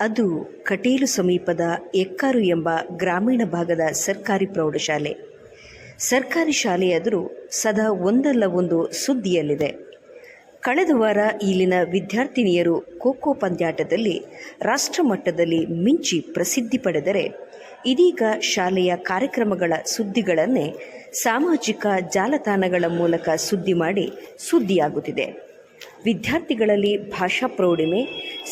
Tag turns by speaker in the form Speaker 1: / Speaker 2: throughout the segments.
Speaker 1: ಅದು ಕಟೀಲು ಸಮೀಪದ ಎಕ್ಕಾರು ಎಂಬ ಗ್ರಾಮೀಣ ಭಾಗದ ಸರ್ಕಾರಿ ಪ್ರೌಢಶಾಲೆ. ಸರ್ಕಾರಿ ಶಾಲೆಯಾದರೂ ಸದಾ ಒಂದಲ್ಲ ಒಂದು ಸುದ್ದಿಯಲ್ಲಿದೆ. ಕಳೆದ ವಾರ ಇಲ್ಲಿನ ವಿದ್ಯಾರ್ಥಿನಿಯರು ಖೋಖೋ ಪಂದ್ಯಾಟದಲ್ಲಿ ರಾಷ್ಟ್ರಮಟ್ಟದಲ್ಲಿ ಮಿಂಚಿ ಪ್ರಸಿದ್ಧಿ ಪಡೆದರೆ ಇದೀಗ ಶಾಲೆಯ ಕಾರ್ಯಕ್ರಮಗಳ ಸುದ್ದಿಗಳನ್ನೇ ಸಾಮಾಜಿಕ ಜಾಲತಾಣಗಳ ಮೂಲಕ ಸುದ್ದಿ ಮಾಡಿ ಸುದ್ದಿಯಾಗುತ್ತಿದೆ. ವಿದ್ಯಾರ್ಥಿಗಳಲ್ಲಿ ಭಾಷಾ ಪ್ರೌಢಿಮೆ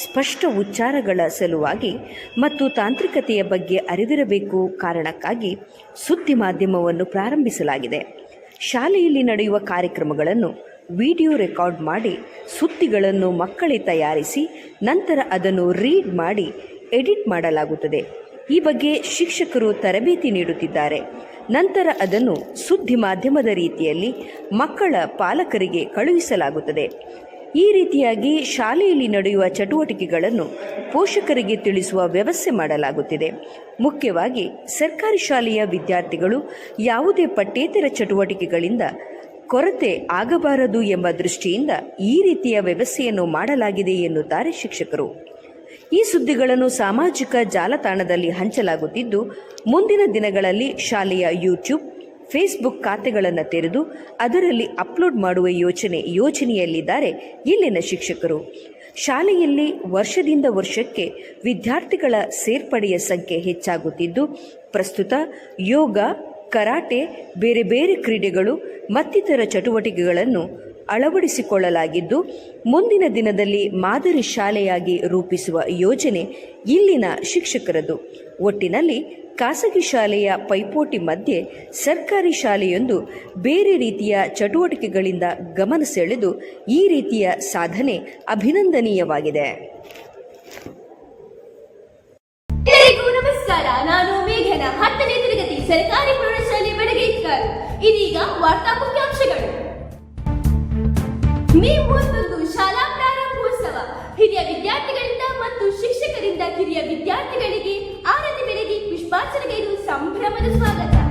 Speaker 1: ಸ್ಪಷ್ಟ ಉಚ್ಚಾರಗಳ ಸಲುವಾಗಿ ಮತ್ತು ತಾಂತ್ರಿಕತೆಯ ಬಗ್ಗೆ ಅರಿವಿರಬೇಕು ಕಾರಣಕ್ಕಾಗಿ ಸುದ್ದಿ ಮಾಧ್ಯಮವನ್ನು ಪ್ರಾರಂಭಿಸಲಾಗಿದೆ. ಶಾಲೆಯಲ್ಲಿ ನಡೆಯುವ ಕಾರ್ಯಕ್ರಮಗಳನ್ನು ವಿಡಿಯೋ ರೆಕಾರ್ಡ್ ಮಾಡಿ ಸುದ್ದಿಗಳನ್ನು ಮಕ್ಕಳೇ ತಯಾರಿಸಿ ನಂತರ ಅದನ್ನು ರೀಡ್ ಮಾಡಿ ಎಡಿಟ್ ಮಾಡಲಾಗುತ್ತದೆ. ಈ ಬಗ್ಗೆ ಶಿಕ್ಷಕರು ತರಬೇತಿ ನೀಡುತ್ತಿದ್ದಾರೆ. ನಂತರ ಅದನ್ನು ಸುದ್ದಿ ಮಾಧ್ಯಮದ ರೀತಿಯಲ್ಲಿ ಮಕ್ಕಳ ಪಾಲಕರಿಗೆ ಕಳುಹಿಸಲಾಗುತ್ತದೆ. ಈ ರೀತಿಯಾಗಿ ಶಾಲೆಯಲ್ಲಿ ನಡೆಯುವ ಚಟುವಟಿಕೆಗಳನ್ನು ಪೋಷಕರಿಗೆ ತಿಳಿಸುವ ವ್ಯವಸ್ಥೆ ಮಾಡಲಾಗುತ್ತಿದೆ. ಮುಖ್ಯವಾಗಿ ಸರ್ಕಾರಿ ಶಾಲೆಯ ವಿದ್ಯಾರ್ಥಿಗಳು ಯಾವುದೇ ಪಠ್ಯೇತರ ಚಟುವಟಿಕೆಗಳಿಂದ ಕೊರತೆ ಆಗಬಾರದು ಎಂಬ ದೃಷ್ಟಿಯಿಂದ ಈ ರೀತಿಯ ವ್ಯವಸ್ಥೆಯನ್ನು ಮಾಡಲಾಗಿದೆ ಎನ್ನುತ್ತಾರೆ ಶಿಕ್ಷಕರು. ಈ ಸುದ್ದಿಗಳನ್ನು ಸಾಮಾಜಿಕ ಜಾಲತಾಣದಲ್ಲಿ ಹಂಚಲಾಗುತ್ತಿದ್ದು, ಮುಂದಿನ ದಿನಗಳಲ್ಲಿ ಶಾಲೆಯ ಯೂಟ್ಯೂಬ್, ಫೇಸ್ಬುಕ್ ಖಾತೆಗಳನ್ನು ತೆರೆದು ಅದರಲ್ಲಿ ಅಪ್ಲೋಡ್ ಮಾಡುವ ಯೋಚನೆ ಯೋಚನೆಯಲ್ಲಿದ್ದಾರೆ ಇಲ್ಲಿನ ಶಿಕ್ಷಕರು. ಶಾಲೆಯಲ್ಲಿ ವರ್ಷದಿಂದ ವರ್ಷಕ್ಕೆ ವಿದ್ಯಾರ್ಥಿಗಳ ಸೇರ್ಪಡೆಯ ಸಂಖ್ಯೆ ಹೆಚ್ಚಾಗುತ್ತಿದ್ದು, ಪ್ರಸ್ತುತ ಯೋಗ, ಕರಾಟೆ, ಬೇರೆ ಬೇರೆ ಕ್ರೀಡೆಗಳು ಮತ್ತಿತರ ಚಟುವಟಿಕೆಗಳನ್ನು ಅಳವಡಿಸಿಕೊಳ್ಳಲಾಗಿದ್ದು, ಮುಂದಿನ ದಿನದಲ್ಲಿ ಮಾದರಿ ಶಾಲೆಯಾಗಿ ರೂಪಿಸುವ ಯೋಜನೆ ಇಲ್ಲಿನ ಶಿಕ್ಷಕರದು. ಒಟ್ಟಿನಲ್ಲಿ ಖಾಸಗಿ ಶಾಲೆಯ ಪೈಪೋಟಿ ಮಧ್ಯೆ ಸರ್ಕಾರಿ ಶಾಲೆಯೊಂದು ಬೇರೆ ರೀತಿಯ ಚಟುವಟಿಕೆಗಳಿಂದ ಗಮನ ಸೆಳೆದು ಈ ರೀತಿಯ ಸಾಧನೆ ಅಭಿನಂದನೀಯವಾಗಿದೆ.
Speaker 2: ನಮಸ್ಕಾರ. ನಾನು ಮೇಘನ. ಹತ್ತನೇ ತರಗತಿ ಸರ್ಕಾರಿ ಪ್ರೌಢಶಾಲೆ ಇದೀಗ ವಾರ್ತಾ ಮುಖ್ಯಾಂಶಗಳು. ಮೇ ಮೂವತ್ತೊಂದು ಶಾಲಾ ಪ್ರಾರಂಭೋತ್ಸವ. ಹಿರಿಯ ವಿದ್ಯಾರ್ಥಿಗಳಿಂದ ಮತ್ತು ಶಿಕ್ಷಕರಿಂದ ಕಿರಿಯ ವಿದ್ಯಾರ್ಥಿಗಳಿಗೆ ಆರತಿ ಬೆಳಗ್ಗೆ ಪುಷ್ಪಾರ್ಚನೆಗೈದು ಸಂಭ್ರಮದ ಸ್ವಾಗತ.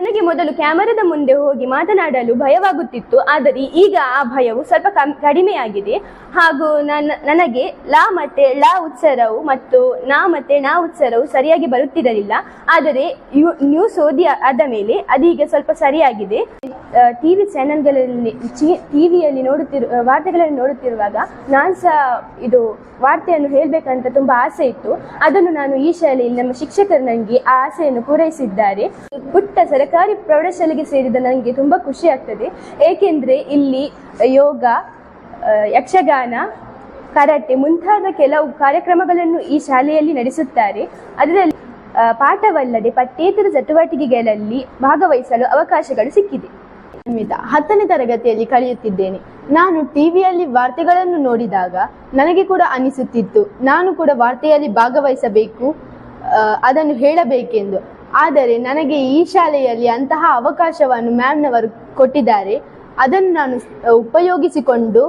Speaker 3: ನನಗೆ ಮೊದಲು ಕ್ಯಾಮರಾದ ಮುಂದೆ ಹೋಗಿ ಮಾತನಾಡಲು ಭಯವಾಗುತ್ತಿತ್ತು. ಆದರೆ ಈಗ ಆ ಭಯವು ಸ್ವಲ್ಪ ಕಡಿಮೆಯಾಗಿದೆ. ಹಾಗೂ ನನ್ನ, ನನಗೆ ಲ ಮತ್ತೆ ಳ ಉಚ್ಚಾರವು ಮತ್ತು ನಾ ಮತ್ತೆ ನಾ ಉಚ್ಚಾರವು ಸರಿಯಾಗಿ ಬರುತ್ತಿರಲಿಲ್ಲ. ಆದರೆ ಯು- ನ್ಯೂಸ್ ಓದಿ ಆದ ಮೇಲೆ ಅದೀಗ ಸ್ವಲ್ಪ ಸರಿಯಾಗಿದೆ. ಟಿವಿ ಚಾನೆಲ್ಗಳಲ್ಲಿ ಟಿವಿಯಲ್ಲಿ ನೋಡುತ್ತಿರು ವಾರ್ತೆಗಳನ್ನು ನೋಡುತ್ತಿರುವಾಗ ನಾನು ಸಹ ಇದು ವಾರ್ತೆಯನ್ನು ಹೇಳಬೇಕಂತ ತುಂಬ ಆಸೆ ಇತ್ತು. ಅದನ್ನು ನಾನು ಈ ಶಾಲೆಯಲ್ಲಿ ನಮ್ಮ ಶಿಕ್ಷಕರು ನನಗೆ ಆ ಆಸೆಯನ್ನು ಪೂರೈಸಿದ್ದಾರೆ. ಪುಟ್ಟ ಸರ್ಕಾರಿ ಪ್ರೌಢಶಾಲೆಗೆ ಸೇರಿದ ನನಗೆ ತುಂಬ ಖುಷಿ ಆಗ್ತದೆ. ಏಕೆಂದರೆ ಇಲ್ಲಿ ಯೋಗ ಯಕ್ಷಗಾನ, ಕರಾಟೆ ಮುಂತಾದ ಕೆಲವು ಕಾರ್ಯಕ್ರಮಗಳನ್ನು ಈ ಶಾಲೆಯಲ್ಲಿ ನಡೆಸುತ್ತಾರೆ. ಅದರಲ್ಲಿ ಪಾಠವಲ್ಲದೆ ಪಠ್ಯೇತರ ಚಟುವಟಿಕೆಗಳಲ್ಲಿ ಭಾಗವಹಿಸಲು ಅವಕಾಶಗಳು ಸಿಕ್ಕಿದೆ.
Speaker 4: ಹತ್ತನೇ ತರಗತಿಯಲ್ಲಿ ಕಲಿಯುತ್ತಿದ್ದೇನೆ. ನಾನು ಟಿವಿಯಲ್ಲಿ ವಾರ್ತೆಗಳನ್ನು ನೋಡಿದಾಗ ನನಗೆ ಕೂಡ ಅನಿಸುತ್ತಿತ್ತು. ನಾನು ಕೂಡ ವಾರ್ತೆಯಲ್ಲಿ ಭಾಗವಹಿಸಬೇಕು ಅದನ್ನು ಹೇಳಬೇಕೆಂದು. ಆದರೆ ನನಗೆ ಈ ಶಾಲೆಯಲ್ಲಿ ಅಂತಹ ಅವಕಾಶವನ್ನು ಮ್ಯಾಮ್ನವರು ಕೊಟ್ಟಿದ್ದಾರೆ. ಅದನ್ನು ನಾನು ಉಪಯೋಗಿಸಿಕೊಂಡು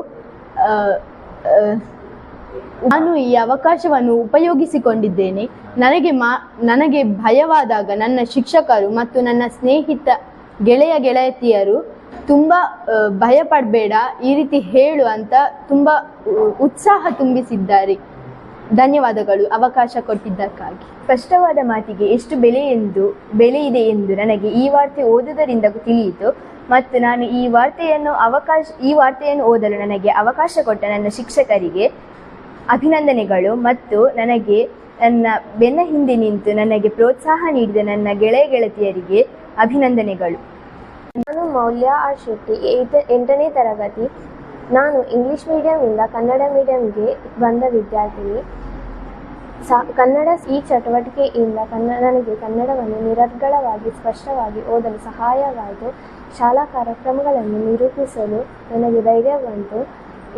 Speaker 4: ನಾನು ಈ ಅವಕಾಶವನ್ನು ಉಪಯೋಗಿಸಿಕೊಂಡಿದ್ದೇನೆ. ನನಗೆ ಮಾ, ನನಗೆ ಭಯವಾದಾಗ ನನ್ನ ಶಿಕ್ಷಕರು ಮತ್ತು ನನ್ನ ಸ್ನೇಹಿತ, ಗೆಳೆಯ ಗೆಳೆಯತಿಯರು ತುಂಬ ಭಯಪಡಬೇಡ ಭಯ ಪಡಬೇಡ ಈ ರೀತಿ ಹೇಳು ಅಂತ ತುಂಬ ಉತ್ಸಾಹ ತುಂಬಿಸಿದ್ದಾರೆ. ಧನ್ಯವಾದಗಳು, ಅವಕಾಶ ಕೊಟ್ಟಿದ್ದಕ್ಕಾಗಿ.
Speaker 3: ಸ್ಪಷ್ಟವಾದ ಮಾತಿಗೆ ಎಷ್ಟು ಬೆಲೆ ಎಂದು, ಬೆಲೆ ಇದೆ ಎಂದು ನನಗೆ ಈ ವಾರ್ತೆ ಓದುವುದರಿಂದ ತಿಳಿಯಿತು. ಮತ್ತು ನಾನು ಈ ವಾರ್ತೆಯನ್ನು ಅವಕಾಶ, ಈ ವಾರ್ತೆಯನ್ನು ಓದಲು ನನಗೆ ಅವಕಾಶ ಕೊಟ್ಟ ನನ್ನ ಶಿಕ್ಷಕರಿಗೆ ಅಭಿನಂದನೆಗಳು ಮತ್ತು ನನಗೆ ನನ್ನ ಬೆನ್ನ ಹಿಂದೆ ನಿಂತು ನನಗೆ ಪ್ರೋತ್ಸಾಹ ನೀಡಿದ ನನ್ನ ಗೆಳೆಯ ಗೆಳತಿಯರಿಗೆ ಅಭಿನಂದನೆಗಳು.
Speaker 5: ನಾನು ಮೌಲ್ಯ ಆರ್ ಶೆಟ್ಟಿ ಎಂಟನೇ ತರಗತಿ. ನಾನು ಇಂಗ್ಲಿಷ್ ಮೀಡಿಯಂನಿಂದ ಕನ್ನಡ ಮೀಡಿಯಂಗೆ ಬಂದ ವಿದ್ಯಾರ್ಥಿನಿ. ಸ, ಕನ್ನಡ ಈ ಚಟುವಟಿಕೆಯಿಂದ ಕನ್ನಡ ನನಗೆ ಕನ್ನಡವನ್ನು ನಿರರ್ಗಳವಾಗಿ, ಸ್ಪಷ್ಟವಾಗಿ ಓದಲು ಸಹಾಯವಾಯಿತು. ಶಾಲಾ ಕಾರ್ಯಕ್ರಮಗಳನ್ನು ನಿರೂಪಿಸಲು ನನಗೆ ಧೈರ್ಯ ಬಂತು.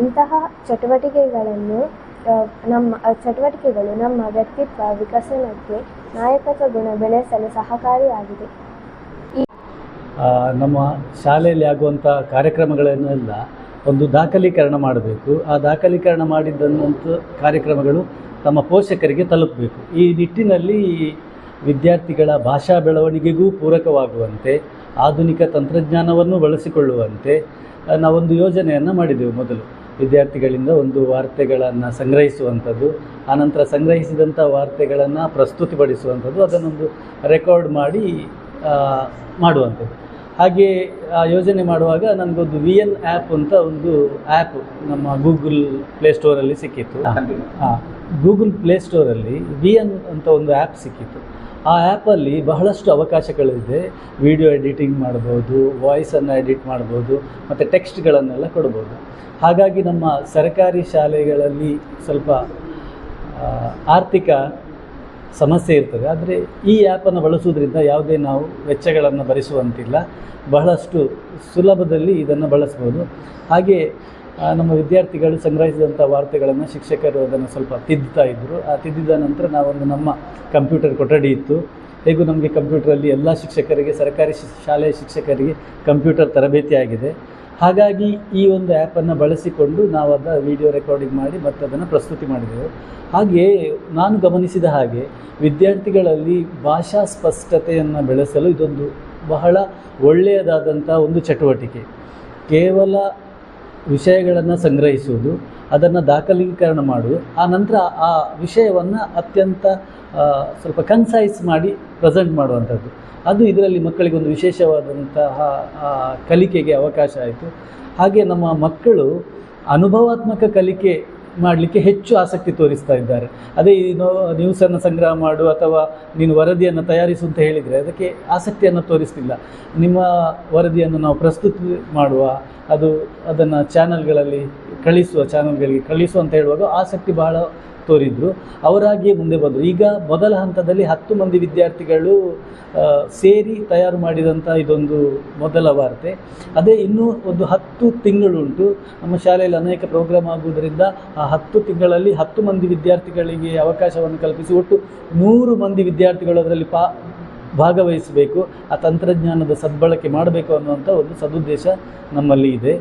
Speaker 5: ಇಂತಹ ಚಟುವಟಿಕೆಗಳನ್ನು ನಮ್ಮ ಚಟುವಟಿಕೆಗಳು ನಮ್ಮ ವ್ಯಕ್ತಿತ್ವ ವಿಕಸನಕ್ಕೆ ನಾಯಕತ್ವ ಗುಣ ಬೆಳೆಸಲು ಸಹಕಾರಿಯಾಗಿದೆ.
Speaker 6: ನಮ್ಮ ಶಾಲೆಯಲ್ಲಿ ಆಗುವಂಥ ಕಾರ್ಯಕ್ರಮಗಳನ್ನೆಲ್ಲ ಒಂದು ದಾಖಲೀಕರಣ ಮಾಡಬೇಕು. ಆ ದಾಖಲೀಕರಣ ಮಾಡಿದ್ದಂಥ ಕಾರ್ಯಕ್ರಮಗಳು ತಮ್ಮ ಪೋಷಕರಿಗೆ ತಲುಪಬೇಕು. ಈ ನಿಟ್ಟಿನಲ್ಲಿ ವಿದ್ಯಾರ್ಥಿಗಳ ಭಾಷಾ ಬೆಳವಣಿಗೆಗೂ ಪೂರಕವಾಗುವಂತೆ ಆಧುನಿಕ ತಂತ್ರಜ್ಞಾನವನ್ನು ಬಳಸಿಕೊಳ್ಳುವಂತೆ ನಾವೊಂದು ಯೋಜನೆಯನ್ನು ಮಾಡಿದೆವು ಮೊದಲು. ವಿದ್ಯಾರ್ಥಿಗಳಿಂದ ಒಂದು ವಾರ್ತೆಗಳನ್ನು ಸಂಗ್ರಹಿಸುವಂಥದ್ದು ಆನಂತರ ಸಂಗ್ರಹಿಸಿದಂಥ ವಾರ್ತೆಗಳನ್ನು ಪ್ರಸ್ತುತಿಪಡಿಸುವಂಥದ್ದು ಅದನ್ನೊಂದು ರೆಕಾರ್ಡ್ ಮಾಡಿ ಮಾಡುವಂಥದ್ದು. ಹಾಗೆ ಆ ಯೋಜನೆ ಮಾಡುವಾಗ ನನಗೊಂದು ವಿ ಎನ್ ಆ್ಯಪ್ ಅಂತ ಒಂದು ಆ್ಯಪ್ ನಮ್ಮ ಗೂಗಲ್ ಪ್ಲೇಸ್ಟೋರಲ್ಲಿ ಸಿಕ್ಕಿತ್ತು. ಹಾಂ ಗೂಗಲ್ ಪ್ಲೇಸ್ಟೋರಲ್ಲಿ ವಿ ಎನ್ ಅಂತ ಒಂದು ಆ್ಯಪ್ ಸಿಕ್ಕಿತ್ತು. ಆ ಆ್ಯಪಲ್ಲಿ ಬಹಳಷ್ಟು ಅವಕಾಶಗಳಿದೆ. ವಿಡಿಯೋ ಎಡಿಟಿಂಗ್ ಮಾಡ್ಬೋದು, ವಾಯ್ಸನ್ನು ಎಡಿಟ್ ಮಾಡ್ಬೋದು, ಮತ್ತು ಟೆಕ್ಸ್ಟ್ಗಳನ್ನೆಲ್ಲ ಕೊಡ್ಬೋದು. ಹಾಗಾಗಿ ನಮ್ಮ ಸರ್ಕಾರಿ ಶಾಲೆಗಳಲ್ಲಿ ಸ್ವಲ್ಪ ಆರ್ಥಿಕ ಸಮಸ್ಯೆ ಇರ್ತದೆ. ಆದರೆ ಈ ಆ್ಯಪನ್ನು ಬಳಸುವುದರಿಂದ ಯಾವುದೇ ನಾವು ವೆಚ್ಚಗಳನ್ನು ಭರಿಸುವಂತಿಲ್ಲ. ಬಹಳಷ್ಟು ಸುಲಭದಲ್ಲಿ ಇದನ್ನು ಬಳಸ್ಬೋದು. ಹಾಗೆ ನಮ್ಮ ವಿದ್ಯಾರ್ಥಿಗಳು ಸಂಗ್ರಹಿಸಿದಂಥ ವಾರ್ತೆಗಳನ್ನು ಶಿಕ್ಷಕರು ಅದನ್ನು ಸ್ವಲ್ಪ ತಿದ್ದುತ್ತಾ ಇದ್ದರು ಆ ತಿದ್ದಿದ ನಂತರ ನಾವೊಂದು ನಮ್ಮ ಕಂಪ್ಯೂಟರ್ ಕೊಠಡಿ ಇತ್ತು. ಹೇಗೂ ನಮಗೆ ಕಂಪ್ಯೂಟರಲ್ಲಿ ಎಲ್ಲ ಶಿಕ್ಷಕರಿಗೆ, ಸರ್ಕಾರಿ ಶಾಲೆಯ ಶಿಕ್ಷಕರಿಗೆ ಕಂಪ್ಯೂಟರ್ ತರಬೇತಿ ಆಗಿದೆ. ಹಾಗಾಗಿ ಈ ಒಂದು ಆ್ಯಪನ್ನು ಬಳಸಿಕೊಂಡು ನಾವು ಅದರ ವಿಡಿಯೋ ರೆಕಾರ್ಡಿಂಗ್ ಮಾಡಿ ಮತ್ತು ಅದನ್ನು ಪ್ರಸ್ತುತಿ ಮಾಡಿದೆವು. ಹಾಗೆಯೇ ನಾನು ಗಮನಿಸಿದ ಹಾಗೆ ವಿದ್ಯಾರ್ಥಿಗಳಲ್ಲಿ ಭಾಷಾ ಸ್ಪಷ್ಟತೆಯನ್ನು ಬೆಳೆಸಲು ಇದೊಂದು ಬಹಳ ಒಳ್ಳೆಯದಾದಂಥ ಒಂದು ಚಟುವಟಿಕೆ. ಕೇವಲ ವಿಷಯಗಳನ್ನು ಸಂಗ್ರಹಿಸುವುದು, ಅದನ್ನು ದಾಖಲೀಕರಣ ಮಾಡುವುದು, ಆ ನಂತರ ಆ ವಿಷಯವನ್ನು ಅತ್ಯಂತ ಸ್ವಲ್ಪ ಕನ್ಸೈಸ್ ಮಾಡಿ ಪ್ರೆಸೆಂಟ್ ಮಾಡುವಂಥದ್ದು. ಅದು ಇದರಲ್ಲಿ ಮಕ್ಕಳಿಗೆ ಒಂದು ವಿಶೇಷವಾದಂತಹ ಕಲಿಕೆಗೆ ಅವಕಾಶ ಆಯಿತು. ಹಾಗೆ ನಮ್ಮ ಮಕ್ಕಳು ಅನುಭವಾತ್ಮಕ ಕಲಿಕೆ ಮಾಡಲಿಕ್ಕೆ ಹೆಚ್ಚು ಆಸಕ್ತಿ ತೋರಿಸ್ತಾ ಇದ್ದಾರೆ. ಅದೇ ಈ ನ್ಯೂಸನ್ನು ಸಂಗ್ರಹ ಮಾಡು ಅಥವಾ ನೀನು ವರದಿಯನ್ನು ತಯಾರಿಸು ಅಂತ ಹೇಳಿದರೆ ಅದಕ್ಕೆ ಆಸಕ್ತಿಯನ್ನು ತೋರಿಸ್ತಿಲ್ಲ. ನಿಮ್ಮ ವರದಿಯನ್ನು ನಾವು ಪ್ರಸ್ತುತ ಮಾಡುವ, ಅದು ಅದನ್ನು ಚಾನಲ್ಗಳಲ್ಲಿ ಕಳಿಸುವ ಚಾನಲ್ಗಳಿಗೆ ಕಳಿಸು ಅಂತ ಹೇಳುವಾಗ ಆಸಕ್ತಿ ಬಹಳ ತೋರಿದ್ರು, ಅವರಾಗಿಯೇ ಮುಂದೆ ಬಂದರು. ಈಗ ಮೊದಲ ಹಂತದಲ್ಲಿ ಹತ್ತು ಮಂದಿ ವಿದ್ಯಾರ್ಥಿಗಳು ಸೇರಿ ತಯಾರು ಮಾಡಿದಂಥ ಇದೊಂದು ಮೊದಲ ವಾರ್ತೆ. ಅದೇ ಇನ್ನೂ ಒಂದು ಹತ್ತು ತಿಂಗಳುಂಟು. ನಮ್ಮ ಶಾಲೆಯಲ್ಲಿ ಅನೇಕ ಪ್ರೋಗ್ರಾಮ್ ಆಗುವುದರಿಂದ ಆ ಹತ್ತು ತಿಂಗಳಲ್ಲಿ ಹತ್ತು ಮಂದಿ ವಿದ್ಯಾರ್ಥಿಗಳಿಗೆ ಅವಕಾಶವನ್ನು ಕಲ್ಪಿಸಿ ಒಟ್ಟು ನೂರು ಮಂದಿ ವಿದ್ಯಾರ್ಥಿಗಳು ಅದರಲ್ಲಿ ಪಾ, ಭಾಗವಹಿಸಬೇಕು. ಆ ತಂತ್ರಜ್ಞಾನದ ಸದ್ಬಳಕೆ ಮಾಡಬೇಕು ಅನ್ನುವಂಥ ಒಂದು ಸದುದ್ದೇಶ ನಮ್ಮಲ್ಲಿ ಇದೆ.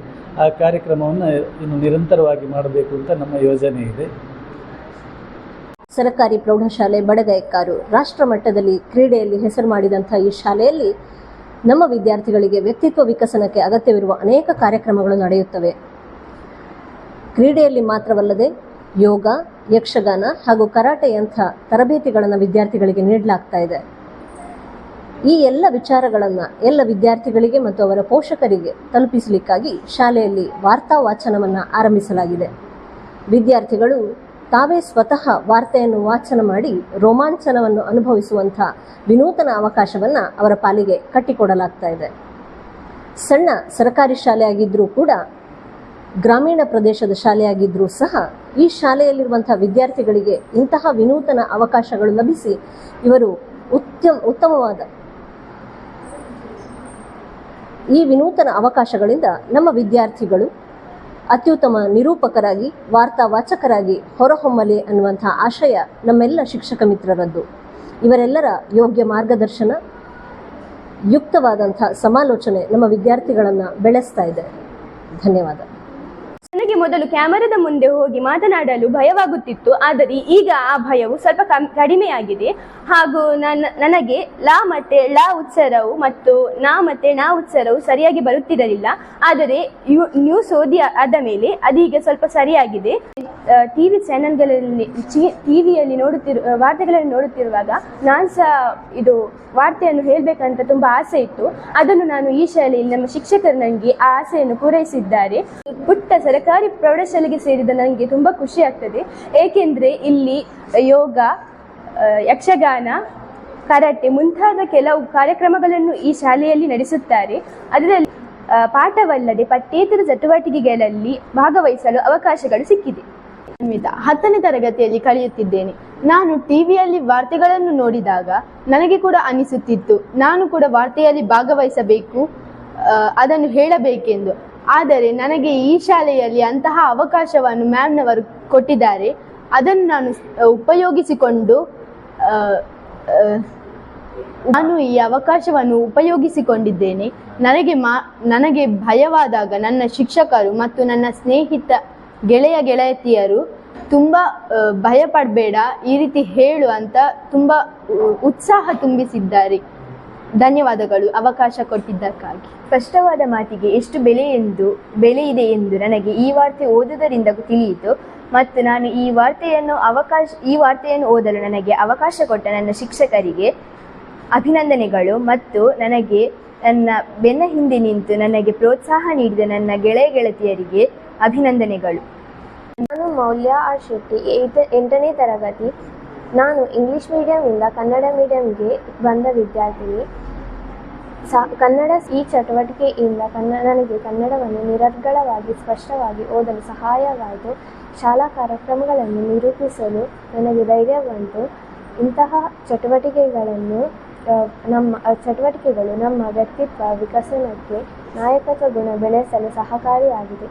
Speaker 6: ಆ ಕಾರ್ಯಕ್ರಮವನ್ನು ಇನ್ನು ನಿರಂತರವಾಗಿ ಮಾಡಬೇಕು ಅಂತ ನಮ್ಮ ಯೋಜನೆ ಇದೆ.
Speaker 7: ಸರಕಾರಿ ಪ್ರೌಢಶಾಲೆ ಬಡಗೈಕಾರು ರಾಷ್ಟ್ರ ಮಟ್ಟದಲ್ಲಿ ಕ್ರೀಡೆಯಲ್ಲಿ ಹೆಸರು ಮಾಡಿದಂಥ ಈ ಶಾಲೆಯಲ್ಲಿ ನಮ್ಮ ವಿದ್ಯಾರ್ಥಿಗಳಿಗೆ ವ್ಯಕ್ತಿತ್ವ ವಿಕಸನಕ್ಕೆ ಅಗತ್ಯವಿರುವ ಅನೇಕ ಕಾರ್ಯಕ್ರಮಗಳು ನಡೆಯುತ್ತವೆ. ಕ್ರೀಡೆಯಲ್ಲಿ ಮಾತ್ರವಲ್ಲದೆ ಯೋಗ, ಯಕ್ಷಗಾನ ಹಾಗೂ ಕರಾಟೆಯಂಥ ತರಬೇತಿಗಳನ್ನು ವಿದ್ಯಾರ್ಥಿಗಳಿಗೆ ನೀಡಲಾಗ್ತಾ ಇದೆ. ಈ ಎಲ್ಲ ವಿಚಾರಗಳನ್ನು ಎಲ್ಲ ವಿದ್ಯಾರ್ಥಿಗಳಿಗೆ ಮತ್ತು ಅವರ ಪೋಷಕರಿಗೆ ತಲುಪಿಸಲಿಕ್ಕಾಗಿ ಶಾಲೆಯಲ್ಲಿ ವಾರ್ತಾ ವಾಚನವನ್ನು ಆರಂಭಿಸಲಾಗಿದೆ. ವಿದ್ಯಾರ್ಥಿಗಳು ತಾವೇ ಸ್ವತಃ ವಾರ್ತೆಯನ್ನು ವಾಚನ ಮಾಡಿ ರೋಮಾಂಚನವನ್ನು ಅನುಭವಿಸುವಂಥ ವಿನೂತನ ಅವಕಾಶವನ್ನು ಅವರ ಪಾಲಿಗೆ ಕಟ್ಟಿಕೊಡಲಾಗ್ತಾ ಇದೆ. ಸಣ್ಣ ಸರ್ಕಾರಿ ಶಾಲೆಯಾಗಿದ್ದರೂ ಕೂಡ, ಗ್ರಾಮೀಣ ಪ್ರದೇಶದ ಶಾಲೆಯಾಗಿದ್ದರೂ ಸಹ ಈ ಶಾಲೆಯಲ್ಲಿರುವಂಥ ವಿದ್ಯಾರ್ಥಿಗಳಿಗೆ ಇಂತಹ ವಿನೂತನ ಅವಕಾಶಗಳು ಲಭಿಸಿ ಇವರು ಉತ್ತಮ ಉತ್ತಮವಾದ ಈ ವಿನೂತನ ಅವಕಾಶಗಳಿಂದ ನಮ್ಮ ವಿದ್ಯಾರ್ಥಿಗಳು ಅತ್ಯುತ್ತಮ ನಿರೂಪಕರಾಗಿ ವಾರ್ತಾ ವಾಚಕರಾಗಿ ಹೊರಹೊಮ್ಮಲಿ ಅನ್ನುವಂಥ ಆಶಯ ನಮ್ಮೆಲ್ಲ ಶಿಕ್ಷಕ ಮಿತ್ರರದ್ದು. ಇವರೆಲ್ಲರ ಯೋಗ್ಯ ಮಾರ್ಗದರ್ಶನ, ಯುಕ್ತವಾದಂಥ ಸಮಾಲೋಚನೆ ನಮ್ಮ ವಿದ್ಯಾರ್ಥಿಗಳನ್ನು ಬೆಳೆಸ್ತಾ ಇದೆ. ಧನ್ಯವಾದ.
Speaker 3: ನನಗೆ ಮೊದಲು ಕ್ಯಾಮರಾದ ಮುಂದೆ ಹೋಗಿ ಮಾತನಾಡಲು ಭಯವಾಗುತ್ತಿತ್ತು, ಆದರೆ ಈಗ ಆ ಭಯವು ಸ್ವಲ್ಪ ಕಡಿಮೆಯಾಗಿದೆ. ಹಾಗೂ ನನ್ನ, ನನಗೆ ಲಾ ಮತ್ತೆ ಲಾ ಉಚ್ಚಾರವು ಮತ್ತು ನಾ ಮತ್ತೆ ನಾ ಉಚ್ಚಾರವು ಸರಿಯಾಗಿ ಬರುತ್ತಿರಲಿಲ್ಲ. ಆದರೆ ಯು ನ್ಯೂಸ್ ಓದಿ ಆದ ಮೇಲೆ ಅದೀಗ ಸ್ವಲ್ಪ ಸರಿಯಾಗಿದೆ. ಟಿ ವಿ ಚಾನೆಲ್ಗಳಲ್ಲಿ ಟಿ ವಿಯಲ್ಲಿ ನೋಡುತ್ತಿರು ವಾರ್ತೆಗಳನ್ನು ನೋಡುತ್ತಿರುವಾಗ ನಾನು ಸಹ ಇದು ವಾರ್ತೆಯನ್ನು ಹೇಳಬೇಕಂತ ತುಂಬ ಆಸೆ ಇತ್ತು. ಅದನ್ನು ನಾನು ಈ ಶಾಲೆಯಲ್ಲಿ ನಮ್ಮ ಶಿಕ್ಷಕರು ನನಗೆ ಆ ಆಸೆಯನ್ನು ಪೂರೈಸಿದ್ದಾರೆ. ಪುಟ್ಟ ಸರ್ಕಾರಿ ಪ್ರೌಢಶಾಲೆಗೆ ಸೇರಿದ ನನಗೆ ತುಂಬ ಖುಷಿ ಆಗ್ತದೆ. ಏಕೆಂದರೆ ಇಲ್ಲಿ ಯೋಗ ಯಕ್ಷಗಾನ, ಕರಾಟೆ ಮುಂತಾದ ಕೆಲವು ಕಾರ್ಯಕ್ರಮಗಳನ್ನು ಈ ಶಾಲೆಯಲ್ಲಿ ನಡೆಸುತ್ತಾರೆ. ಅದರಲ್ಲಿ ಪಾಠವಲ್ಲದೆ ಪಠ್ಯೇತರ ಚಟುವಟಿಕೆಗಳಲ್ಲಿ ಭಾಗವಹಿಸಲು ಅವಕಾಶಗಳು ಸಿಕ್ಕಿದೆ.
Speaker 4: ಹತ್ತನೇ ತರಗತಿಯಲ್ಲಿ ಕಲಿಯುತ್ತಿದ್ದೇನೆ. ನಾನು ಟಿವಿಯಲ್ಲಿ ವಾರ್ತೆಗಳನ್ನು ನೋಡಿದಾಗ ನನಗೆ ಕೂಡ ಅನಿಸುತ್ತಿತ್ತು. ನಾನು ಕೂಡ ವಾರ್ತೆಯಲ್ಲಿ ಭಾಗವಹಿಸಬೇಕು ಅದನ್ನು ಹೇಳಬೇಕೆಂದು. ಆದರೆ ನನಗೆ ಈ ಶಾಲೆಯಲ್ಲಿ ಅಂತಹ ಅವಕಾಶವನ್ನು ಮ್ಯಾಮ್ನವರು ಕೊಟ್ಟಿದ್ದಾರೆ. ಅದನ್ನು ನಾನು ಉಪಯೋಗಿಸಿಕೊಂಡು ನಾನು ಈ ಅವಕಾಶವನ್ನು ಉಪಯೋಗಿಸಿಕೊಂಡಿದ್ದೇನೆ. ನನಗೆ ಮಾ, ನನಗೆ ಭಯವಾದಾಗ ನನ್ನ ಶಿಕ್ಷಕರು ಮತ್ತು ನನ್ನ ಸ್ನೇಹಿತ, ಗೆಳೆಯ ಗೆಳೆಯತಿಯರು ತುಂಬ ಭಯ ಪಡಬೇಡ ಈ ರೀತಿ ಹೇಳು ಅಂತ ತುಂಬ ಉತ್ಸಾಹ ತುಂಬಿಸಿದ್ದಾರೆ. ಧನ್ಯವಾದಗಳು, ಅವಕಾಶ ಕೊಟ್ಟಿದ್ದಕ್ಕಾಗಿ.
Speaker 8: ಸ್ಪಷ್ಟವಾದ ಮಾತಿಗೆ ಎಷ್ಟು ಬೆಲೆ ಎಂದು, ಬೆಲೆ ಇದೆ ಎಂದು ನನಗೆ ಈ ವಾರ್ತೆ ಓದುವುದರಿಂದ ತಿಳಿಯಿತು. ಮತ್ತು ನಾನು ಈ ವಾರ್ತೆಯನ್ನು ಅವಕಾಶ, ಈ ವಾರ್ತೆಯನ್ನು ಓದಲು ನನಗೆ ಅವಕಾಶ ಕೊಟ್ಟ ನನ್ನ ಶಿಕ್ಷಕರಿಗೆ ಅಭಿನಂದನೆಗಳು ಮತ್ತು ನನಗೆ ನನ್ನ ಬೆನ್ನ ಹಿಂದೆ ನಿಂತು ನನಗೆ ಪ್ರೋತ್ಸಾಹ ನೀಡಿದ ನನ್ನ ಗೆಳೆಯ ಗೆಳತಿಯರಿಗೆ ಅಭಿನಂದನೆಗಳು.
Speaker 5: ನಾನು ಮೌಲ್ಯ ಆರ್ ಶೆಟ್ಟಿ ಎಂಟನೇ ತರಗತಿ. ನಾನು ಇಂಗ್ಲಿಷ್ ಮೀಡಿಯಂನಿಂದ ಕನ್ನಡ ಮೀಡಿಯಂಗೆ ಬಂದ ವಿದ್ಯಾರ್ಥಿನಿ. ಸಾ, ಕನ್ನಡ ಈ ಚಟುವಟಿಕೆಯಿಂದ ಕನ್ನಡ ನನಗೆ ಕನ್ನಡವನ್ನು ನಿರರ್ಗಳವಾಗಿ, ಸ್ಪಷ್ಟವಾಗಿ ಓದಲು ಸಹಾಯವಾಯಿತು. ಶಾಲಾ ಕಾರ್ಯಕ್ರಮಗಳನ್ನು ನಿರೂಪಿಸಲು ನನಗೆ ಧೈರ್ಯ ಬಂತು. ಇಂತಹ ಚಟುವಟಿಕೆಗಳನ್ನು ನಮ್ಮ ಚಟುವಟಿಕೆಗಳು ನಮ್ಮ ವ್ಯಕ್ತಿತ್ವ ವಿಕಸನಕ್ಕೆ ನಾಯಕತ್ವ ಗುಣ ಬೆಳೆಸಲು ಸಹಕಾರಿಯಾಗಿದೆ.